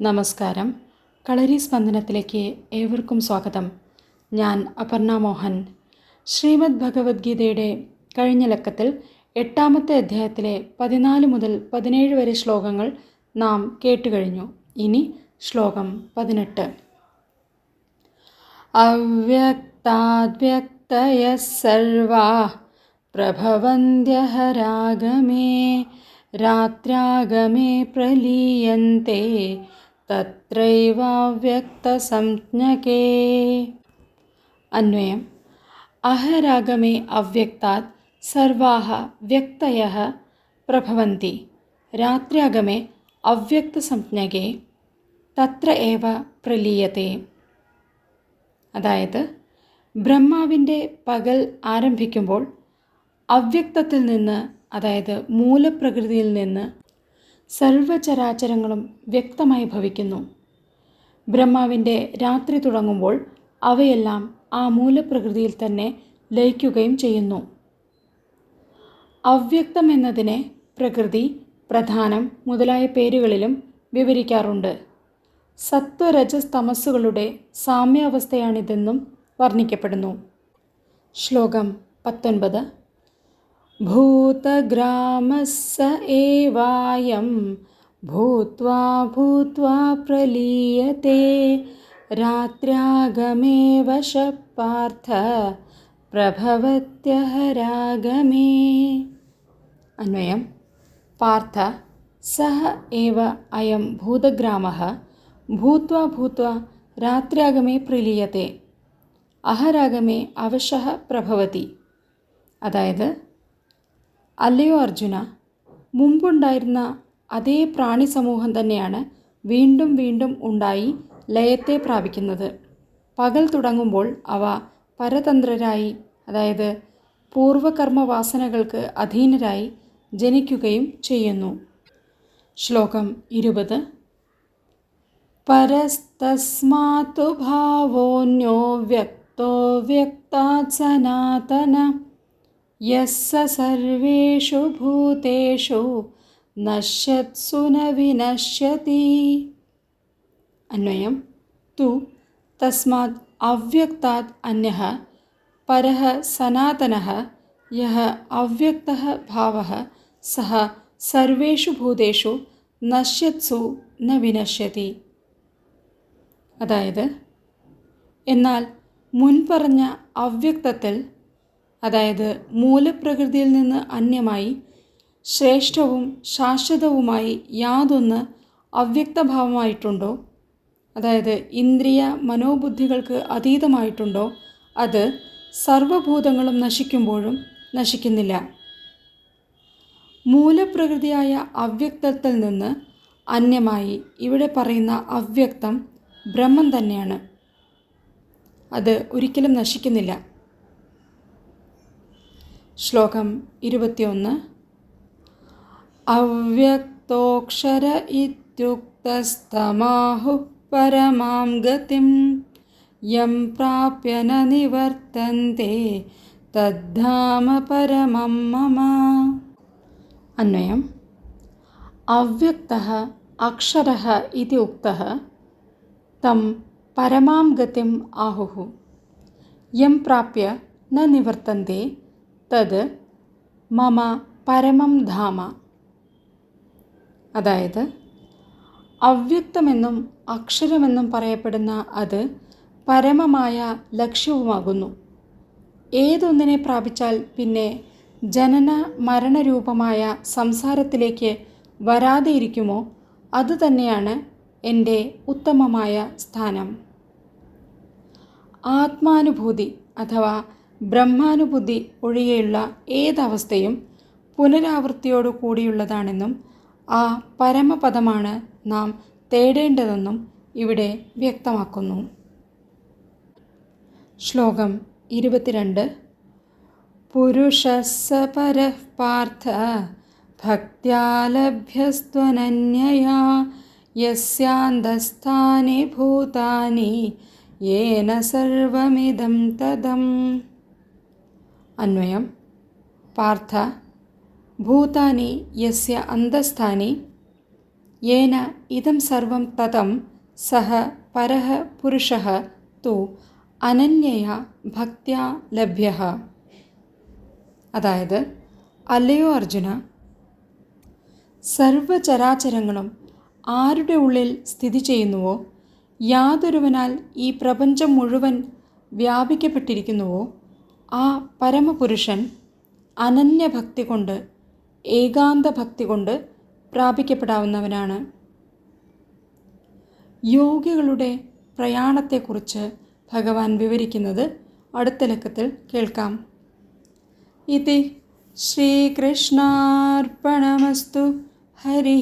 നമസ്കാരം കളരി സ്പന്ദനത്തിലേക്ക് ഏവർക്കും സ്വാഗതം. ഞാൻ അപർണ മോഹൻ. ശ്രീമദ് ഭഗവത്ഗീതയുടെ കഴിഞ്ഞ ലക്കത്തിൽ എട്ടാമത്തെ അധ്യായത്തിലെ പതിനാല് മുതൽ പതിനേഴ് വരെ ശ്ലോകങ്ങൾ നാം കേട്ടുകഴിഞ്ഞു. ഇനി ശ്ലോകം പതിനെട്ട്. അവ്യക്താദ്വ്യക്തയ സർവാ പ്രഭവന്ത്യഹ രാഗമേ രാത്രാഗമേ പ്രലീയന്തെ തത്രൈവാവ്യക്തസംജ്ഞകേ അന്വയം അഹരാഗമേ അവ്യക്താത് സർവാः വ്യക്തയः പ്രഭവന്തി രാത്ര്യാഗമേ അവ്യക്തസംജ്ഞകേ തത്ര ഏവ പ്രലീയത്തെ അതായത് ബ്രഹ്മാവിന്റെ പകൽ ആരംഭിക്കുമ്പോൾ അവ്യക്തത്തിൽ നിന്ന് അതായത് മൂലപ്രകൃതിയിൽ നിന്ന് സർവചരാചരങ്ങളും വ്യക്തമായി ഭവിക്കുന്നു. ബ്രഹ്മാവിന്റെ രാത്രി തുടങ്ങുമ്പോൾ അവയെല്ലാം ആ മൂലപ്രകൃതിയിൽ തന്നെ ലയിക്കുകയും ചെയ്യുന്നു. അവ്യക്തം എന്നതിനെ പ്രകൃതി പ്രധാനം മുതലായ പേരുകളിലും വിവരിക്കാറുണ്ട്. സത്വരജസ് തമസ്സുകളുടെ സാമ്യാവസ്ഥയാണിതെന്നും വർണിക്കപ്പെടുന്നു. ശ്ലോകം പത്തൊൻപത് ഭൂതഗ്രാമസ്സ ഏവായം ഭൂത്വാ ഭൂത്വാ പ്രലീയത്തെ രാത്രാഗമേ വശപാർത്ഥ പ്രഭവത്യഹ രാഗമേ അന്വയം പാർത്ഥ സഹ ഏവ അയം ഭൂതഗ്രാമः ഭൂത്വാ ഭൂത്വാ രാത്രാഗമേ പ്രലീയത്തെ അഹരാഗമേ അവശഃ പ്രഭവതി അതായത് അല്ലയോ അർജുന? മുമ്പുണ്ടായിരുന്ന അതേ പ്രാണി സമൂഹം തന്നെയാണ് വീണ്ടും വീണ്ടും ഉണ്ടായി ലയത്തെ പ്രാപിക്കുന്നത്. പകൽ തുടങ്ങുമ്പോൾ അവ പരതന്ത്രരായി അതായത് പൂർവകർമ്മ വാസനകൾക്ക് അധീനരായി ജനിക്കുകയും ചെയ്യുന്നു. ശ്ലോകം ഇരുപത്. പരസ്തസ്മാത്തു ഭാവോന്യോ വ്യക്തോ വ്യക്താത് സനാതന. യസ്സ സർവേഷു ഭൂതേഷു നശ്യത്സു ന വിനശ്യതി അന്വയം തു തസ്മാത് അവ്യക്താത് അന്യഃ പരഃ സനാതനഃ യഃ അവ്യക്തഃ ഭാവः സഹ സർവേഷു ഭൂതേഷു നശ്യത്സു ന വിനശ്യതി അതായത് എന്നാൽ മുൻപറഞ്ഞ അവ്യക്തത്തിൽ അതായത് മൂലപ്രകൃതിയിൽ നിന്ന് അന്യമായി ശ്രേഷ്ഠവും ശാശ്വതവുമായി യാതൊന്ന് അവ്യക്തഭാവമായിട്ടുണ്ടോ? അതായത് ഇന്ദ്രിയ മനോബുദ്ധികൾക്ക് അതീതമായിട്ടുണ്ടോ? അത് സർവഭൂതങ്ങളും നശിക്കുമ്പോഴും നശിക്കുന്നില്ല. മൂലപ്രകൃതിയായ അവ്യക്തത്തിൽ നിന്ന് അന്യമായി ഇവിടെ പറയുന്ന അവ്യക്തം ബ്രഹ്മം തന്നെയാണ്. അത് ഒരിക്കലും നശിക്കുന്നില്ല. ശ്ലോകം ഇരുപത്തിയൊന്ന്. അവ്യക്തോക്ഷര ഇത്യുക്തസ്തമാഹു പരമാം ഗതിം യം പ്രാപ്യ ന നിവർത്തന്തെ തദ്ധാമ പരമം മമ. അന്വയം. അവ്യക്ത അക്ഷര ഇതി ഉക്ത തം പരമാം ഗതിം ആഹുഹു യം പ്രാപ്യ ന നിവർത്തന്തെ തത് മമ പരമം ധാമ. അതായത് അവ്യക്തമെന്നും അക്ഷരമെന്നും പറയപ്പെടുന്ന അത് പരമമായ ലക്ഷ്യവുമാകുന്നു. ഏതൊന്നിനെ പ്രാപിച്ചാൽ പിന്നെ ജനന മരണരൂപമായ സംസാരത്തിലേക്ക് വരാതെ ഇരിക്കുമോ അതുതന്നെയാണ് എന്റെ ഉത്തമമായ സ്ഥാനം. ആത്മാനുഭൂതി അഥവാ ബ്രഹ്മാനുബുദ്ധി ഒഴികെയുള്ള ഏതവസ്ഥയും പുനരാവൃത്തിയോടു കൂടിയുള്ളതാണെന്നും ആ പരമപദമാണ് നാം തേടേണ്ടതെന്നും ഇവിടെ വ്യക്തമാക്കുന്നു. ശ്ലോകം ഇരുപത്തിരണ്ട്. പുരുഷസ പരഃ പാർത്ഥ ഭക്ത്യാലഭ്യസ്ത്വനന്യയാ ഭൂതാനി യേന സർവമിതം തദം. അന്വയം. പാർത്ഥ. ഭൂതാനി യസ്യ അന്തസ്ഥാനി. യേന ഇതം സർവം തതം സഹ പരഹ പുരുഷ തു അനന്യയ ഭക്തിയ ലഭ്യ. അതായത് അല്ലയോ അർജുന? സർവചരാചരങ്ങളും ആരുടെ ഉള്ളിൽ സ്ഥിതി ചെയ്യുന്നുവോ? യാതൊരുവനാൽ ഈ പ്രപഞ്ചം മുഴുവൻ വ്യാപിക്കപ്പെട്ടിരിക്കുന്നുവോ? ആ പരമപുരുഷൻ അനന്യഭക്തി കൊണ്ട് ഏകാന്ത ഭക്തി കൊണ്ട് പ്രാപിക്കപ്പെടാവുന്നവനാണ്. യോഗികളുടെ പ്രയാണത്തെക്കുറിച്ച് ഭഗവാൻ വിവരിക്കുന്നത് അടുത്ത ലക്കത്തിൽ കേൾക്കാം. ഇതി ശ്രീകൃഷ്ണാർപ്പണമസ്തു ഹരി